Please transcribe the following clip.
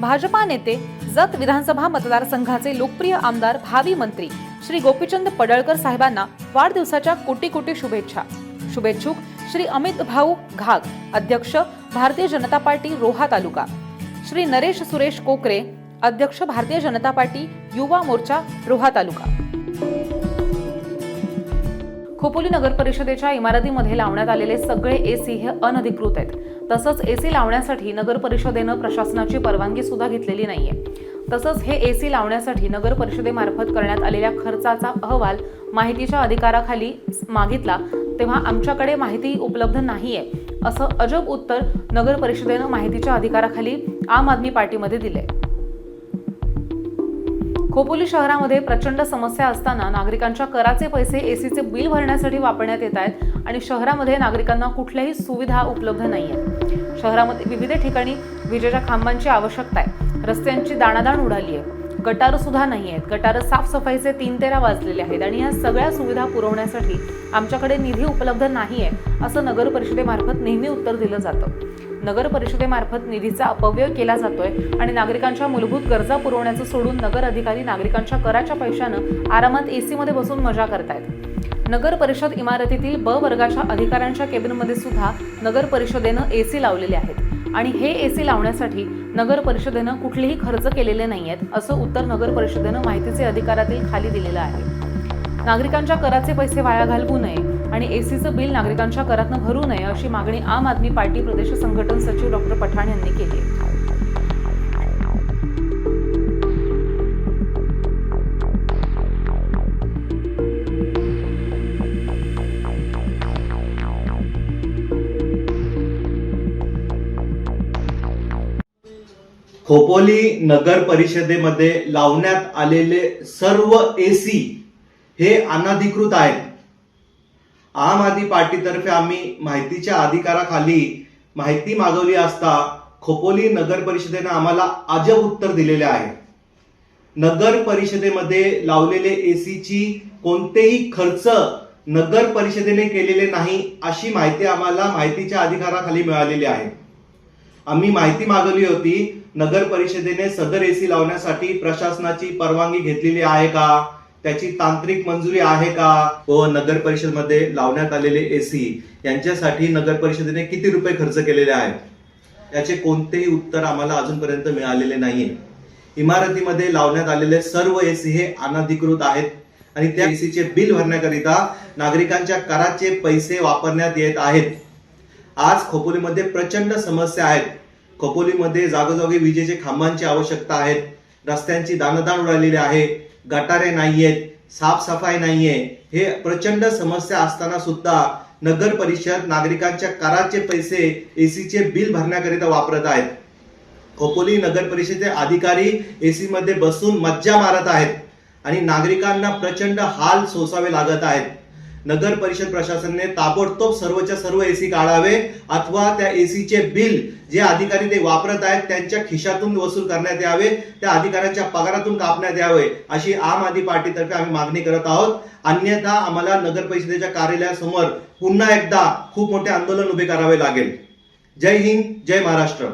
भाजपा नेते जत विधानसभा मतदारसंघाचे लोकप्रिय आमदार भावी मंत्री श्री गोपीचंद पडळकर साहेबांना वाढदिवसाच्या कोटी कोटी शुभेच्छा. शुभेच्छुक श्री अमित भाऊ घाग अध्यक्ष भारतीय जनता पार्टी रोहा तालुका. श्री नरेश सुरेश कोकरे अध्यक्ष भारतीय जनता पार्टी युवा मोर्चा रोहा तालुका. खोपोली नगर परिषदेच्या इमारतीमध्ये लावण्यात आलेले सगळे एसी हे अनधिकृत आहेत. तसंच एसी लावण्यासाठी नगर परिषदेनं प्रशासनाची परवानगी सुद्धा घेतलेली नाहीये. तसंच हे एसी लावण्यासाठी नगर परिषदेमार्फत करण्यात आलेल्या खर्चाचा अहवाल माहितीच्या अधिकाराखाली मागितला तेव्हा आमच्याकडे माहिती उपलब्ध नाहीये असं अजब उत्तर नगर परिषदेनं माहितीच्या अधिकाराखाली आम आदमी पार्टीमध्ये दिलंय. खोपोली शहरामध्ये प्रचंड समस्या असताना नागरिकांच्या कराचे पैसे एसीचे बिल भरण्यासाठी वापरण्यात येत आहेत आणि शहरामध्ये नागरिकांना कुठल्याही सुविधा उपलब्ध नाही आहेत शहरामध्ये विविध ठिकाणी विजेच्या खांबांची आवश्यकता आहे. रस्त्यांची दाणादाण उडाली आहे. गटारं सुद्धा नाही आहेत गटारं साफसफाईचे तीन तेरा वाजलेले आहेत आणि या सगळ्या सुविधा पुरवण्यासाठी आमच्याकडे निधी उपलब्ध नाही आहे असं नगर परिषदेमार्फत नेहमी उत्तर दिलं जातं. नगर परिषदेमार्फत निधीचा अपव्यय केला जातोय आणि नागरिकांच्या मूलभूत गरजा पुरवण्याचं सोडून नगर अधिकारी नागरिकांच्या कराच्या पैशानं आरामात एसी मध्ये बसून मजा करतायत. नगर परिषद इमारतीतील ब वर्गाच्या अधिकाऱ्यांच्या केबिनमध्ये सुद्धा नगर परिषदेनं एसी लावलेले आहेत आणि हे एसी लावण्यासाठी नगर परिषदेनं कुठलेही खर्च केलेले नाही आहेत असं उत्तर नगर परिषदेनं माहितीचे अधिकारातील खाली दिलेलं आहे. नागरिकांच्या कराचे पैसे वाया घालवू नये आणि एसीचं बिल नागरिकांच्या करातनं भरू नये अशी मागणी आम आदमी पार्टी प्रदेश संघटन सचिव डॉक्टर पठाण यांनी केली आहे. खोपोली नगर परिषदेमध्ये लावण्यात आलेले सर्व एसी हे अनधिकृत आहेत. आम आदमी पार्टीतर्फे आम्ही माहितीच्या अधिकाराखाली माहिती मागवली असता खोपोली नगर परिषदेनं आम्हाला अजब उत्तर दिलेले आहे. नगर परिषदेमध्ये लावलेले एसीची कोणतेही खर्च नगर परिषदेने केलेले नाही अशी माहिती आम्हाला माहितीच्या अधिकाराखाली मिळालेली आहे. आम्ही माहिती मागवली होती नगर परिषदेने सदर एसी लावण्यासाठी प्रशासनाची परवानगी घेतलेली आहे का? त्याची तांत्रिक मंजुरी आहे का? व नगर परिषदमध्ये लावण्यात आलेले एसी यांच्यासाठी नगर परिषदेने किती रुपये खर्च केलेले आहेत? याचे कोणतेही उत्तर आम्हाला अजूनपर्यंत मिळालेले नाहीये. इमारतीमध्ये लावण्यात आलेले सर्व एसी हे अनधिकृत आहेत आणि त्या एसीचे बिल भरण्याकरिता नागरिकांच्या कराचे पैसे वापरण्यात येत आहेत. आज खोपोलीमध्ये प्रचंड समस्या आहेत. खोपोलीमध्ये जागोजागी विजेचे खांबांची आवश्यकता आहेत. रस्त्यांची दानदान उडालेली आहे. गटारे नाही आहेत साफसफाई नाही आहे हे प्रचंड समस्या असताना सुद्धा नगर परिषद नागरिकांच्या कराचे पैसे एसीचे बिल भरण्याकरिता वापरत आहेत. खोपोली नगर परिषदेचे अधिकारी एसी मध्ये बसून मज्जा मारत आहेत आणि नागरिकांना प्रचंड हाल सोसावे लागत आहेत. नगर परिषद प्रशासनाने ताबडतोब सर्वच्या सर्व एसी काढावे अथवा त्या एसीचे बिल जे अधिकारी ते वापरत आहेत त्यांच्या खिशातून वसूल करण्यात यावे त्या अधिकाऱ्यांच्या पगारातून कापण्यात यावे अशी आम आदमी पार्टीतर्फे आम्ही मागणी करत आहोत. अन्यथा आम्हाला नगर परिषदेच्या कार्यालयासमोर पुन्हा एकदा खूप मोठे आंदोलन उभे करावे लागेल. जय हिंद जय महाराष्ट्र.